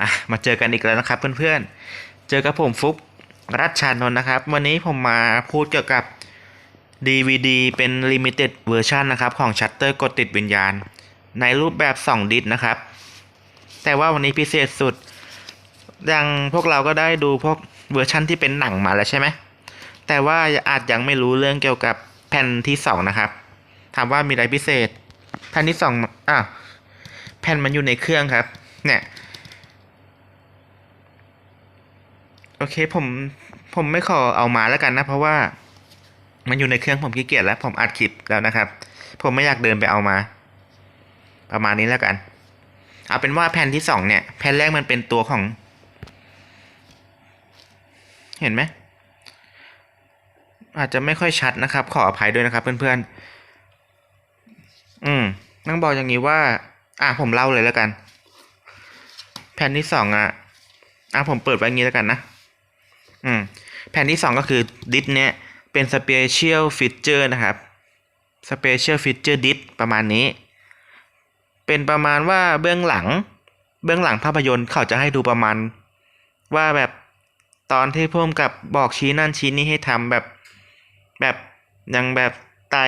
อะมาเจอกันอีกแล้วนะครับเพื่อนๆ เจอกับผมฟุกรัชชานนท์นะครับ วันนี้ผมมาพูดเกี่ยวกับ DVD เป็น Limited Version นะครับของ Shutter กดติดวิญญาณ ในรูปแบบ 2 ดิสนะครับ แต่ว่าวันนี้พิเศษสุดยังพวกเราก็ได้ดูพวกเวอร์ชั่นที่เป็นหนังมาแล้วใช่ไหม แต่ว่าอาจยังไม่รู้เรื่องเกี่ยวกับแผ่นที่ 2 นะครับ ถามว่ามีอะไรพิเศษ แผ่นที่สองอะแผ่นมันอยู่ในเครื่องครับ เนี่ย โอเคผมผมไม่ขอเอามาแล้วกันนะ เพราะว่ามันอยู่ในเครื่องผมขี้เกียจแล้ว ผมอัดคลิปแล้วนะครับ ผมไม่อยากเดินไปเอามา ประมาณนี้แล้วกัน เอาเป็นว่าแผ่นที่สองเนี่ยแผ่นแรกมันเป็นตัวของ เห็นไหมอาจจะไม่ค่อยชัดนะครับ ขออภัยด้วยนะครับ เพื่อนๆ อืมต้องบอกอย่างนี้ว่า อะผมเล่าเลยแล้วกัน แผ่นที่สองอะอะผมเปิดไว้อย่างนี้แล้วกันนะ อืมแผ่นที่สองก็คือดิสเนี่ยเป็น special feature นะครับ special feature d i s ประมาณนี้ เป็นประมาณว่าเบื้องหลัง เบื้องหลังภาพยนตร์เขาจะให้ดูประมาณ ว่าแบบตอนที่พ่วงกับบอกชี้นั่นชี้นี้ให้ทำแบบแบบยังแบบไต่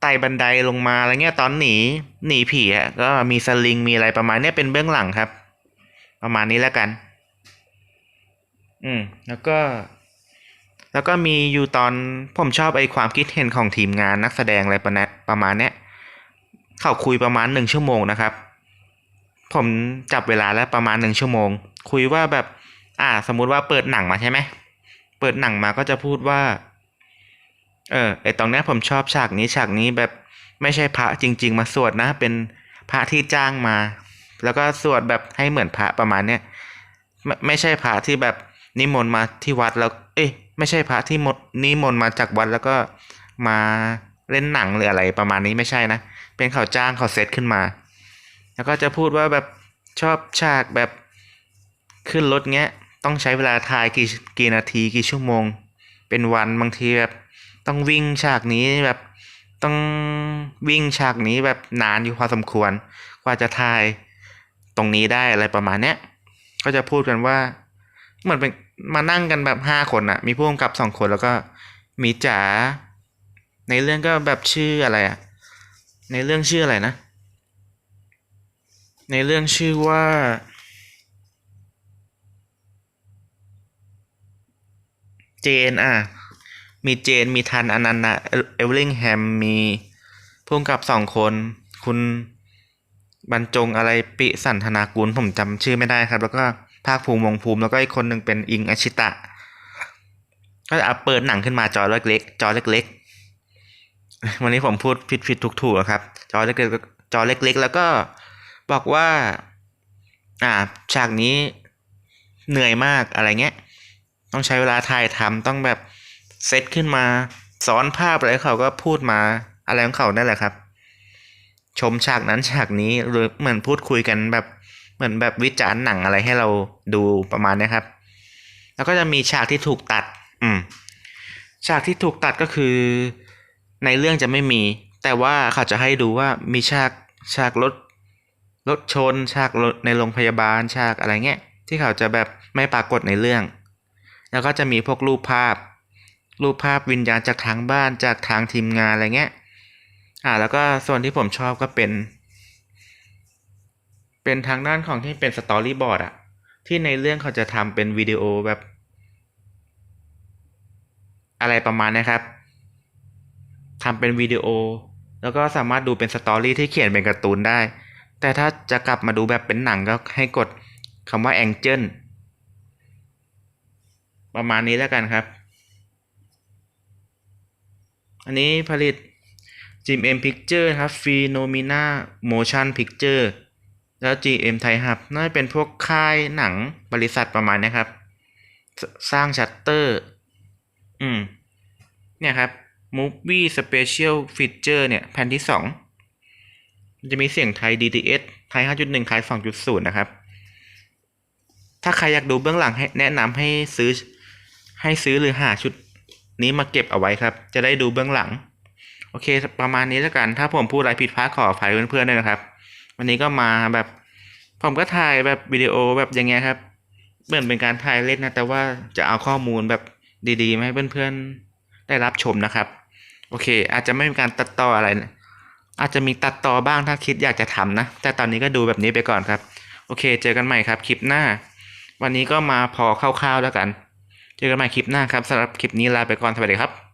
ไต่บันไดลงมาอะไรเงี้ยตอนหนีหนีผีอะก็มีสลิงมีอะไรประมาณเนี้ยเป็นเบื้องหลังครับ ประมาณนี้แล้วกัน อืม แล้วก็ แล้วก็มีอยู่ตอนผมชอบไอ้ความคิดเห็นของทีมงานนักแสดงอะไรประมาณประมาณเนี้ยเขาคุยประมาณหนึ่งชั่วโมงนะครับ ผมจับเวลาแล้วประมาณหนึ่งชั่วโมง คุยว่าแบบ อ่า สมมุติว่าเปิดหนังมาใช่ไหมเปิดหนังมาก็จะพูดว่า เออไอตรงนี้ผมชอบฉากนี้ฉากนี้แบบไม่ใช่พระจริง ๆ มาสวดนะ เป็นพระที่จ้างมา แล้วก็สวดแบบให้เหมือนพระประมาณเนี้ยไม่ไม่ใช่พระที่แบบนิมนต์มาที่วัดแล้ว เอ้ยไม่ใช่พระที่มดนิมนต์มาจากวัดแล้วก็มาเล่นหนังหรืออะไรประมาณนี้ไม่ใช่นะ เป็นเขาจ้างเขาเซตขึ้นมา แล้วก็จะพูดว่าแบบชอบฉากแบบขึ้นรถเงี้ย ต้องใช้เวลาถ่ายกี่กี่นาทีกี่ชั่วโมง เป็นวันบางทีแบบต้องวิ่งฉากนี้แบบต้องวิ่งฉากนี้แบบนานอยู่พอสมควร กว่าจะถ่าย รงนี้ได้อะไรประมาณเนี้ยก็จะพูดกันว่าเหมือนเป็นมานั่งกันแบบห้าคนอะมีผู้กำกับสองคนแล้วก็มีจ๋าในเรื่องก็แบบชื่ออะไรอะในเรื่องชื่ออะไรนะ ในเรื่องชื่อว่า เจนอะมีเจนมีทันอนันต์เอเวอริงแฮมมีพุ่มกับสองคน คุณ บรรจงอะไรปิสันธนากุลผมจำชื่อไม่ได้ครับ แล้วก็ภาคภูมิวงภูมิ แล้วก็อีกคนหนึ่งเป็นอิงอชิตะ ก็จะเปิดหนังขึ้นมาจอเล็กๆจอเล็กๆ วันนี้ผมพูดผิดผิดถูกถูกๆครับ จอเล็กๆจอเล็กๆ แล้วก็บอกว่า อ่าฉากนี้เหนื่อยมากอะไรเงี้ย ต้องใช้เวลาถ่ายทำต้องแบบเซตขึ้นมาซ้อนภาพอะไรเขาก็พูดมาอะไรของเขานั่นแหละครับ ชมฉากนั้นฉากนี้หรือเหมือนพูดคุยกันแบบเหมือนแบบวิจารณ์หนังอะไรให้เราดูประมาณนี้ครับ แล้วก็จะมีฉากที่ถูกตัด อืม ฉากที่ถูกตัดก็คือ ในเรื่องจะไม่มี แต่ว่าเขาจะให้ดูว่ามีฉากฉากรถรถชน ฉากในโรงพยาบาลฉากอะไรเงี้ยที่เขาจะแบบไม่ปรากฏในเรื่อง แล้วก็จะมีพวกรูปภาพ รูปภาพวิญญาณจากทางบ้านจากทางทีมงานอะไรเงี้ย อ่าแล้วก็ส่วนที่ผมชอบก็เป็น เป็นทางด้านของที่เป็นสตอรี่บอร์ดอะที่ในเรื่องเขาจะทำเป็นวิดีโอแบบ อะไรประมาณนี้ยครับทำเป็นวิดีโอ แล้วก็สามารถดูเป็นสตอรี่ที่เขียนเป็นการ์ตูนได้ แต่ถ้าจะกลับมาดูแบบเป็นหนังก็ให้กดคำว่า Angel ประมาณนี้แล้วกันครับ อันนี้ผลิต GM Picture ครับ Phenomena Motion Picture แล้ว GM ไทยฮับน่าจะเป็นพวกค่ายหนังบริษัทประมาณนี้ครับ สร้างชัตเตอร์ อืม เนี่ยครับ Movie Special Feature เนี่ย แผ่นที่สองจะมีเสียงไทย DTS ไทย 5.1 ไทย 2.0 นะครับ ถ้าใครอยากดูเบื้องหลังให้แนะนำให้ซื้อ ให้ซื้อหรือหาชุดนี้มาเก็บเอาไว้ครับ จะได้ดูเบื้องหลัง โอเค ประมาณนี้แล้วกัน ถ้าผมพูดอะไรผิดพลาดขออภัยเพื่อนๆด้วยนะครับ วันนี้ก็มาแบบผมก็ถ่ายแบบวิดีโอแบบอย่างเงี้ยครับเหมือนเป็นการถ่ายเล่นนะ แต่ว่าจะเอาข้อมูลแบบดีๆมาให้เพื่อนๆได้รับชมนะครับ โอเค อาจจะไม่มีการตัดต่ออะไรนะอาจจะมีตัดต่อบ้างถ้าคิดอยากจะทำนะ แต่ตอนนี้ก็ดูแบบนี้ไปก่อนครับ โอเค เจอกันใหม่ครับคลิปหน้า วันนี้ก็มาพอคร่าวๆแล้วกัน เจอกันใหม่คลิปหน้าครับสำหรับคลิปนี้ลาไปก่อนสวัสดีครับ